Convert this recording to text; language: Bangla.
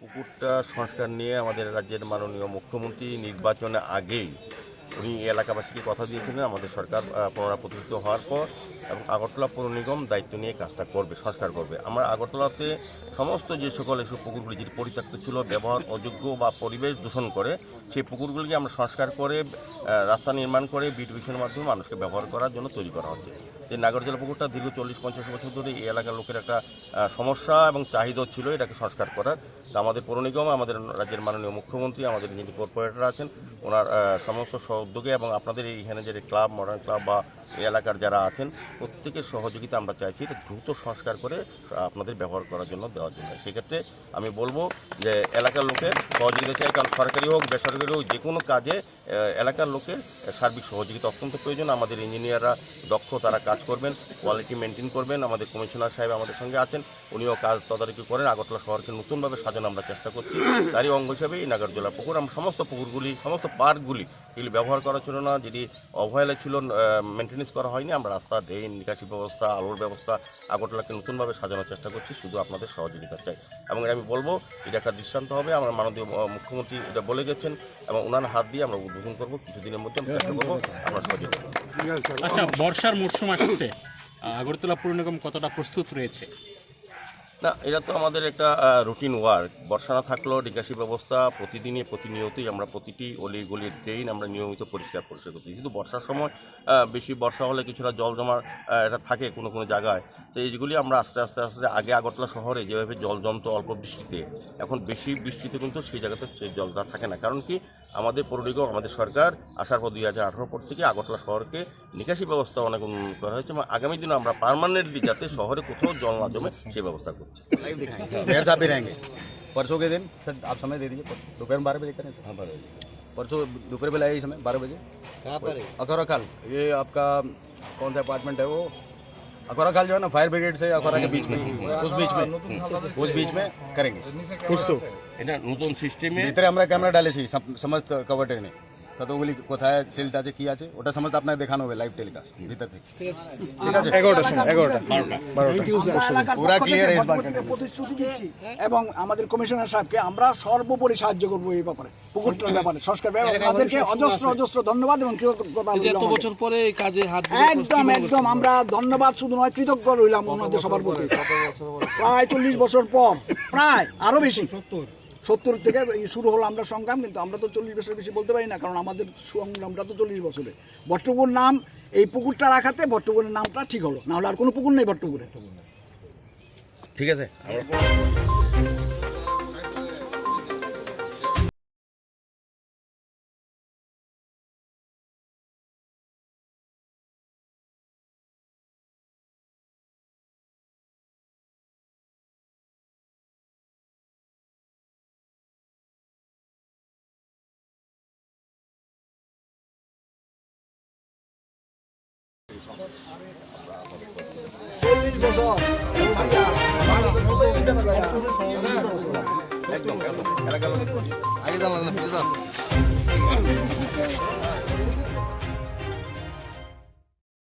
পুকুরটা সংস্কার নিয়ে আমাদের রাজ্যের মাননীয় মুখ্যমন্ত্রী নির্বাচনে আগেই উনি এলাকাবাসীকে কথা দিয়েছিলেন আমাদের সরকার আহ, পুনরায় প্রতিষ্ঠিত হওয়ার পর এবং আগরতলা পৌর নিগম দায়িত্ব নিয়ে কাজটা করবে সংস্কার করবে। আমরা আগরতলাতে সমস্ত যে সকল এসব পুকুরগুলি যেটি পরিত্যক্ত ছিল ব্যবহার অযোগ্য বা পরিবেশ দূষণ করে সেই পুকুরগুলিকে আমরা সংস্কার করে রাস্তা নির্মাণ করে বিট বিউটিফিকেশনের মাধ্যমে মানুষকে ব্যবহার করার জন্য তৈরি করা হচ্ছে। এই নাগরজলা পুকুরটা দীর্ঘ চল্লিশ পঞ্চাশ বছর ধরে এই এলাকার লোকের একটা সমস্যা এবং চাহিদা ছিল এটাকে সংস্কার করার। তা আমাদের পৌর নিগম আমাদের রাজ্যের মাননীয় মুখ্যমন্ত্রী আমাদের যিনি কর্পোরেটর আছেন ওনার সমস্ত সহযোগে এবং আপনাদের এইখানে যে ক্লাব মডার্ন ক্লাব বা এই এলাকার যারা আছেন, প্রত্যেকের সহযোগিতা আমরা চাইছি এটা দ্রুত সংস্কার করে আপনাদের ব্যবহার করার জন্য, দেওয়ার জন্য। সেক্ষেত্রে আমি বলব যে এলাকার লোকের সহযোগিতা চাই, কারণ সরকারি হোক, বেসরকারি হোক, যে কোনো কাজে এলাকার লোকের সার্বিক সহযোগিতা অত্যন্ত প্রয়োজন। আমাদের ইঞ্জিনিয়াররা দক্ষ, তারা কাজ করবেন কোয়ালিটি মেনটেন করবেন। আমাদের কমিশনার সাহেব আমাদের সঙ্গে আছেন, উনিও কাজ তদারকি করেন, আগরতলা শহরকে নতুনভাবে সাজানো আমরা চেষ্টা করছি। তারই অঙ্গ হিসাবে এই নাগরজোলা পুকুর, আমরা সমস্ত পুকুরগুলি, সমস্ত পার্কগুলি, এগুলি ব্যবহার করা ছিল না, যেটি অবহেলা ছিল মেনটেন্যান্স করা হয়নি। আমরা রাস্তা, ড্রেন, নিকাশি ব্যবস্থা, আলোর ব্যবস্থা, আগরতলাকে নতুনভাবে সাজানোর চেষ্টা করছি, শুধু আপনাদের সহযোগিতা চাই। এবং আমি বলব, এটা একটা দৃষ্টান্ত হবে। আমরা মাননীয় মুখ্যমন্ত্রী এটা বলে গেছেন, এবং ওনার হাত দিয়ে আমরা উদ্বোধন করব। কিছুদিনের মধ্যে আমরা চেষ্টা করব আমরা সহযোগিতা। আচ্ছা বর্ষার মরশুম আসছে। আগরতলা পৌর কতটা প্রস্তুত রয়েছে? না, এটা তো আমাদের একটা রুটিন ওয়ার্ক বর্ষা না থাকলেও নিকাশি ব্যবস্থা প্রতিদিনই, প্রতিনিয়তই আমরা প্রতিটি অলি গলির ড্রেন আমরা নিয়মিত পরিষ্কার পরিষ্কার করছি কিন্তু বর্ষার সময় বেশি বর্ষা হলে কিছুটা জল জমার এটা থাকে কোনো কোনো জায়গায়। তো এইগুলি আমরা আস্তে আস্তে আস্তে আগে আগরতলা শহরে যেভাবে জল জমতো অল্প বৃষ্টিতে, এখন বেশি বৃষ্টিতে কিন্তু সেই জায়গাতে সেই জলটা থাকে না। কারণ কি, আমাদের পৌর আমাদের সরকার আসার পর দুই হাজার আঠারো পর থেকে আগরতলা শহরকে নিকাশি ব্যবস্থা অনেক উন্নত করা হয়েছে এবং আগামী দিনে আমরা পার্মানেন্টলি যাতে শহরে কোথাও জল না জমে সেই ব্যবস্থা लाइव दिखाएँगे। भी रहेंगे। परसों के दिन सर आप समय दे दीजिए। दोपहर में बारह बजे करें सर। हाँ बारह बजे। परसों दोपहर बेला लाइए समय बारह बजे। कहाँ अखौरा खाल। ये आपका कौन सा अपार्टमेंट है वो? अखौरा खाल जो है ना फायर ब्रिगेड से अखौरा के बीच में। उस बीच में। हम्म। उस बीच में करेंगे। नूतन सिस्टम में इतने हमारा कैमरा डाले समस्त कवर ने কতগুলি কোথায় সেলট আছে কি আছে ওটা সমস্ত আপনাকে দেখানো হবে লাইভ টেলিকাস্ট ভিতর থেকে। ঠিক আছে। এগারোটার সময় এগারোটা পুরা ক্লিয়ার এই প্রতিশ্রুতি দিচ্ছি এবং আমাদের কমিশনার সাহেবকে আমরা সর্বোপরি সাহায্য করব এই ব্যাপারে পুকুরটার ব্যাপারে সংস্কার ব্যাপারে। আমাদেরকে অজস্র অজস্র ধন্যবাদ এবং কৃতজ্ঞতা এত বছর পরে এই কাজে হাত একদম একদম আমরা ধন্যবাদ শুধু নয় কৃতজ্ঞ রইলাম ওনাদের সবার প্রতি। প্রায় চল্লিশ বছর পর প্রায় আরও বেশি। সত্তর। থেকে এই শুরু হলো আমরা সংগ্রাম, কিন্তু আমরা তো চল্লিশ বছর বেশি বলতে পারি না, কারণ আমাদের সংগ্রামটা তো চল্লিশ বছরে। ভট্টপুর নাম, এই পুকুরটা রাখাতে ভট্টপুরের নামটা ঠিক হলো, নাহলে আর কোনো পুকুর নেই ভট্টপুরে ঠিক আছে চল্লিশ বছর আগে জানলাম না